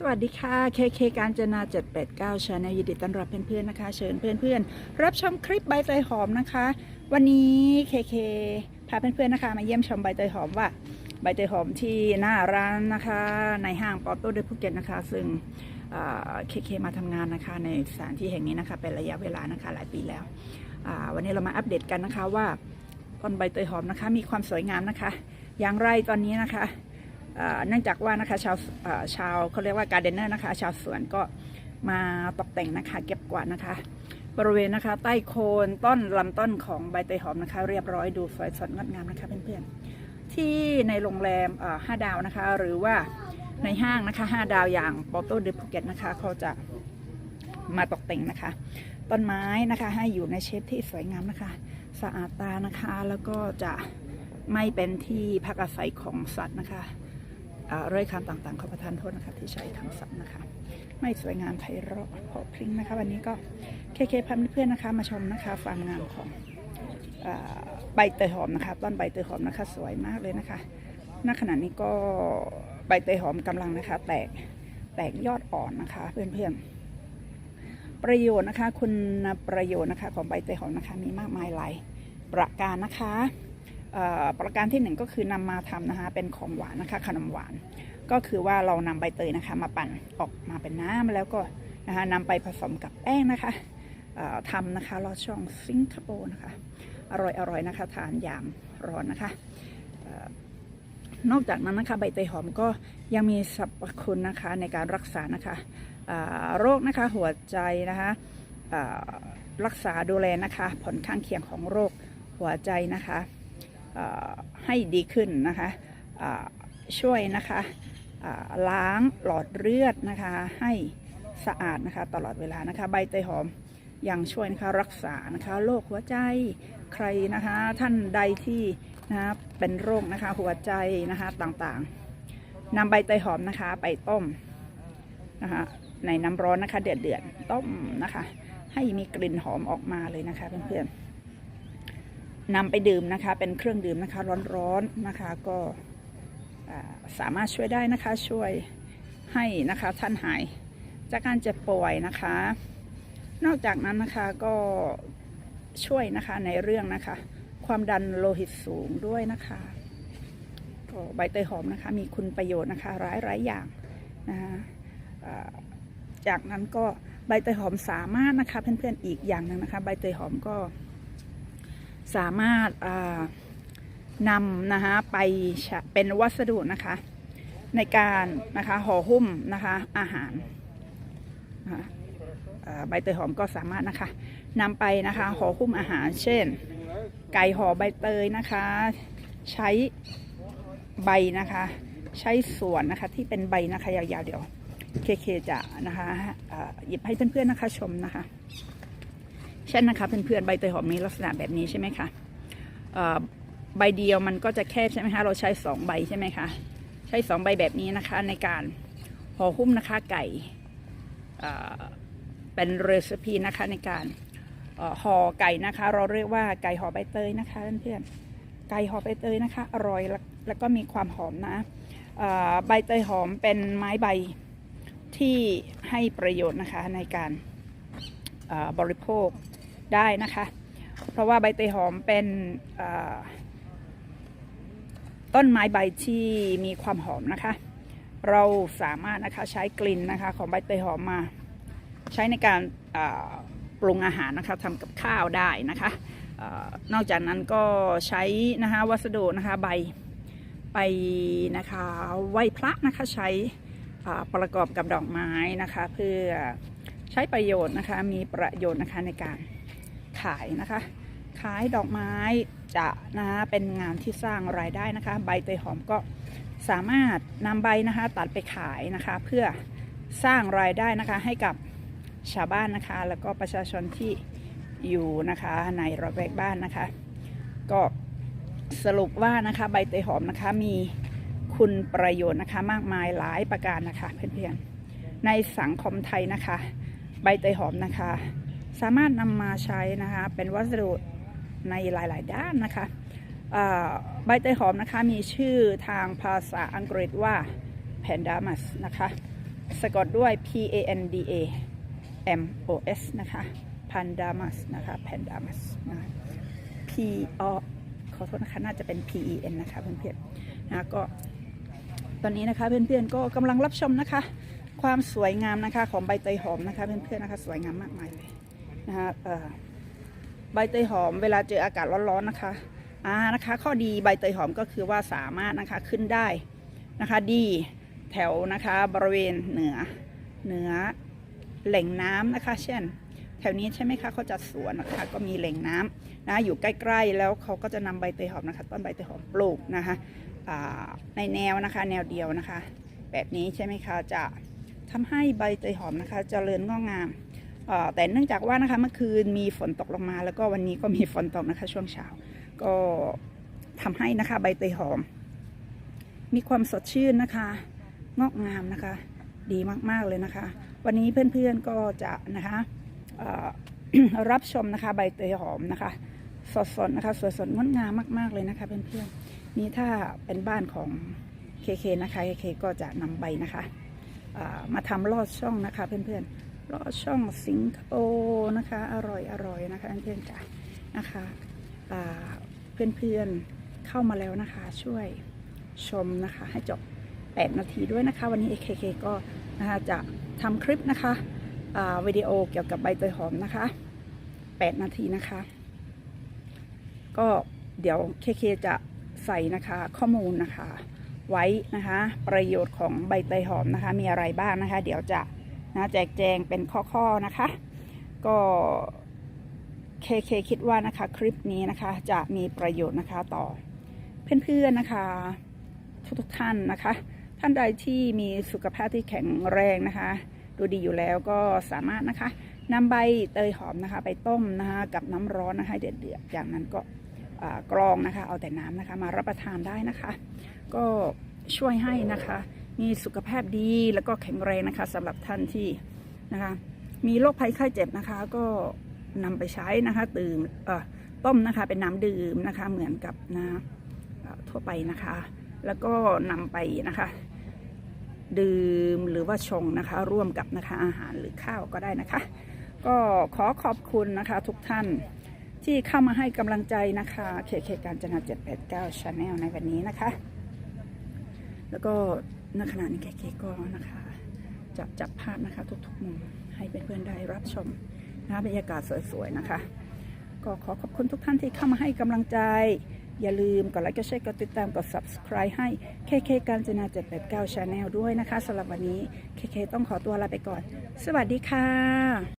สวัสดีค่ะเคเคการจนา 789 ชาแนลยินดีต้อนรับเพื่อนๆนะคะ เชิญเพื่อนๆ รับชมคลิปใบเตยหอมนะคะ วันนี้เคเคพาเพื่อนๆนะคะ มาเยี่ยมชมใบเตยหอมว่า ใบเตยหอมที่หน้าร้านนะคะ ในห้างปอโต้เดภูเก็ตนะคะ ซึ่งเคเคมาทำงานนะคะ ในสถานที่แห่งนี้นะคะ เป็นระยะเวลานะคะหลายปีแล้ว วันนี้เรามาอัปเดตกันนะคะว่าต้นใบเตยหอมนะคะ มีความสวยงามนะคะ อย่างไรตอนนี้นะคะ เนื่องจากว่านะคะชาวเอ่อชาวเขาเรียกว่าการเดนเนอร์นะคะชาวสวนก็มาตกแต่งนะคะเก็บกวาดนะคะ บริเวณนะคะ ใต้โคนต้นลำต้นของใบเตยหอมนะคะ เรียบร้อยดูสวยสดงดงามนะคะเพื่อนๆที่ในโรงแรมห้าดาวนะคะ หรือว่าในห้างนะคะห้าดาวอย่างปอโต้เดภูเก็ตนะคะเขาจะมาตกแต่งนะคะ ต้นไม้นะคะให้อยู่ในเชฟที่สวยงามนะคะ สะอาดตานะคะแล้วก็จะไม่เป็นที่พักอาศัยของสัตว์นะคะ เรื่อยคำต่างๆขอประทานโทษนะคะที่ใช้ทางศัพท์นะคะ ไม่สวยงามไพเราะเพาะพริ้งนะคะ วันนี้ก็เคเคพันเพื่อนๆนะคะ มาชมนะคะความงามของอใบเตยหอมนะคะต้นใบเตยหอมนะคะ สวยมากเลยนะคะณขณะนี้ก็ใบเตยหอมกำลังนะคะ แตกแตกยอดอ่อนนะคะ เพื่อนๆ ประโยชน์นะคะ คุณประโยชน์นะคะ ของใบเตยหอมนะคะ มีมากมายหลายประการนะคะ ประการที่หนึ่งก็คือนำมาทำนะคะเป็นของหวานนะคะขนมหวาน ก็คือว่าเรานำใบเตยนะคะ มาปั่นออกมาเป็นน้ำแล้วก็นะคะนำไปผสมกับแป้งนะคะทำนะคะลอดช่องสิงคโปร์นะคะ อร่อยอร่อยนะคะ ทานยางร้อนนะคะนอกจากนั้นนะคะใบเตยหอมก็ยังมีสรรพคุณนะคะในการรักษานะคะโรคนะคะหัวใจนะคะรักษาดูแลนะคะ ผลข้างเคียงของโรคหัวใจนะคะ ให้ดีขึ้นนะคะช่วยนะคะล้างหลอดเลือดนะคะให้สะอาดนะคะตลอดเวลานะคะ ใบเตยหอมยังช่วยนะคะรักษานะคะโรคหัวใจใครนะคะท่านใดที่นะคะเป็นโรคนะคะหัวใจนะคะต่างๆนำใบเตยหอมนะคะไปต้มนะคะในน้ำร้อนนะคะเดือดเดือดๆต้มนะคะ ให้มีกลิ่นหอมออกมาเลยนะคะเพื่อนๆ นำไปดื่มนะคะ เป็นเครื่องดื่มนะคะ ร้อนๆนะคะ ก็สามารถช่วยได้นะคะช่วยให้นะคะท่านหายจากการเจ็บป่วยนะคะ นอกจากนั้นนะคะก็ช่วยนะคะในเรื่องนะคะ ความดันโลหิตสูงด้วยนะคะก็ใบเตยหอมนะคะ มีคุณประโยชน์นะคะหลายหลายๆอย่างนะคะจากนั้นก็ใบเตยหอมสามารถนะคะเพื่อนๆอีกอย่างหนึ่งนะคะ ใบเตยหอมก็ สามารถนำนะคะไปเป็นวัสดุนะคะ ในการนะคะห่อหุ้มนะคะอาหารใบเตยหอมก็สามารถนะคะนำไปนะคะห่อหุ้มอาหาร เช่น ไก่ห่อใบเตยนะคะ ใช้ใบนะคะ ใช้ส่วนนะคะที่เป็นใบนะคะยาวๆเดี๋ยวเคเคจะนะคะหยิบให้เพื่อนๆนะคะชมนะคะ เช่นนะคะเพื่อนๆใบเตยหอมมีลักษณะแบบนี้ใช่ไหมคะใบเดียวมันก็จะแคบใช่ไหมคะเราใช้สองใบใช่ไหมคะใช้สองใบแบบนี้นะคะในการห่อหุ้มนะคะไก่เป็นเรซิปีนะคะในการห่อไก่นะคะ เราเรียกว่าไก่ห่อใบเตยนะคะเพื่อนๆไก่ห่อใบเตยนะคะอร่อยแล้วก็มีความหอมนะใบเตยหอมเป็นไม้ใบที่ให้ประโยชน์นะคะในการบริโภค ได้นะคะ เพราะว่าใบเตยหอมเป็นต้นไม้ใบที่มีความหอมนะคะ เราสามารถนะคะใช้กลิ่นนะคะของใบเตยหอมมาใช้ในการปรุงอาหารนะคะทำกับข้าวได้นะคะออนอกจากนั้นก็ใช้นะคะวัสดุนะคะใบไปนะคะไหว้พระนะคะใช้ประกอบกับดอกไม้นะคะ เพื่อใช้ประโยชน์นะคะมีประโยชน์นะคะในการ ขายนะคะ ขายดอกไม้จะนะคะเป็นงานที่สร้างรายได้นะคะ ใบเตยหอมก็สามารถนำใบนะคะตัดไปขายนะคะ เพื่อสร้างรายได้นะคะให้กับชาวบ้านนะคะ แล้วก็ประชาชนที่อยู่นะคะในระแวกบ้านนะคะ ก็สรุปว่านะคะใบเตยหอมนะคะมีคุณประโยชน์นะคะมากมายหลายประการนะคะเพื่อนๆในสังคมไทยนะคะ ใบเตยหอมนะคะ สามารถนำมาใช้นะคะเป็นวัสดุในหลาย ๆ ด้านนะคะใบเตยหอมนะคะมีชื่อทางภาษาอังกฤษว่า pandamus นะคะสะกดด้วย P A N D A M O S นะคะ Pandamus นะคะ Pandamus นะคะ P O ขอโทษนะคะน่าจะเป็น P E N นะคะเพื่อนๆนะก็ตอนนี้นะคะเพื่อนๆก็กำลังรับชมนะคะ ความสวยงามนะคะของใบเตยหอมนะคะเพื่อนๆนะคะสวยงามมากมายเลย นะคะใบเตยหอมเวลาเจออากาศร้อนๆนะคะอ่านะคะข้อดีใบเตยหอมก็คือว่าสามารถนะคะขึ้นได้นะคะดีแถวนะคะบริเวณเหนือเหนือแหล่งน้ำนะคะ เช่น แถวนี้ใช่ไหมคะเขาจัดสวนนะคะก็มีแหล่งน้ำนะอยู่ใกล้ๆ แล้วเขาก็จะนำใบเตยหอมนะคะต้นใบเตยหอมปลูกนะคะในแนวนะคะแนวเดียวนะคะ แบบนี้ใช่ไหมคะจะทำให้ใบเตยหอมนะคะเจริญงอกงาม แต่เนื่องจากว่านะคะเมื่อคืนมีฝนตกลงมา แล้วก็วันนี้ก็มีฝนตกนะคะ ช่วงเช้า ก็ทำให้นะคะ ใบเตยหอม มีความสดชื่นนะคะ งอกงามนะคะ ดีมากๆเลยนะคะ วันนี้เพื่อนๆก็จะนะคะรับชมนะคะใบเตยหอมนะคะ สดๆนะคะสวยสดงดงามมากๆเลยนะคะเพื่อนๆนี่ถ้าเป็นบ้านของเคเคนะคะเคเคก็จะนำใบนะคะมาทำลอดช่องนะคะเพื่อนๆ ลอดช่องสิงคโปร์นะคะ อร่อยอร่อยนะคะเพื่อนๆจ้ะนะคะอ่าเพื่อนๆเข้ามาแล้วนะคะ ช่วยชมนะคะ ให้จบ 8 นาทีด้วยนะคะ วันนี้ AKK ก็นะคะจะทำคลิปนะคะวิดีโอเกี่ยวกับใบเตยหอมนะคะ 8 นาทีนะคะ ก็เดี๋ยว KK จะใส่นะคะข้อมูลนะคะ ไว้นะคะ ประโยชน์ของใบเตยหอมนะคะ มีอะไรบ้างนะคะ เดี๋ยวจะ นะแจกแจงเป็นข้อๆนะคะ ก็ KK คิดว่านะคะคลิปนี้นะคะจะมีประโยชน์นะคะต่อเพื่อนๆนะคะ ทุกๆท่านนะคะ ท่านใดที่มีสุขภาพที่แข็งแรงนะคะ ดูดีอยู่แล้วก็สามารถนะคะนำใบเตยหอมนะคะ ไปต้มนะคะกับน้ำร้อนนะคะเดือดๆจากนั้นก็กรองนะคะ เอาแต่น้ำนะคะ มารับประทานได้นะคะ ก็ช่วยให้นะคะ มีสุขภาพดีแล้วก็แข็งแรงนะคะสำหรับท่านที่นะคะมีโรคภัยไข้เจ็บนะคะ ก็นำไปใช้นะคะตื่มเอ่อต้มนะคะเป็นน้ำดื่มนะคะเหมือนกับน้ำทั่วไปนะคะ แล้วก็นำไปนะคะ ดื่มหรือว่าชงนะคะ ร่วมกับนะคะอาหารหรือข้าวก็ได้นะคะ ก็ขอขอบคุณนะคะทุกท่านที่เข้ามาให้กำลังใจนะคะเคเคการจนา789 Channel ในวันนี้นะคะ แล้วก็ ณขณะนี้แกเกก็นะคะจะจับภาพนะคะ ทุกๆมุมให้เพื่อนๆได้รับชมนะคะบรรยากาศสวยๆนะคะ ก็ขอขอบคุณทุกท่านที่เข้ามาให้กำลังใจ อย่าลืมกดไลค์กดแชร์กดติดตามกด subscribe ให้ KK การจนา 789 Channel ด้วยนะคะสำหรับวันนี้ KK ต้องขอตัวลาไปก่อน สวัสดีค่ะ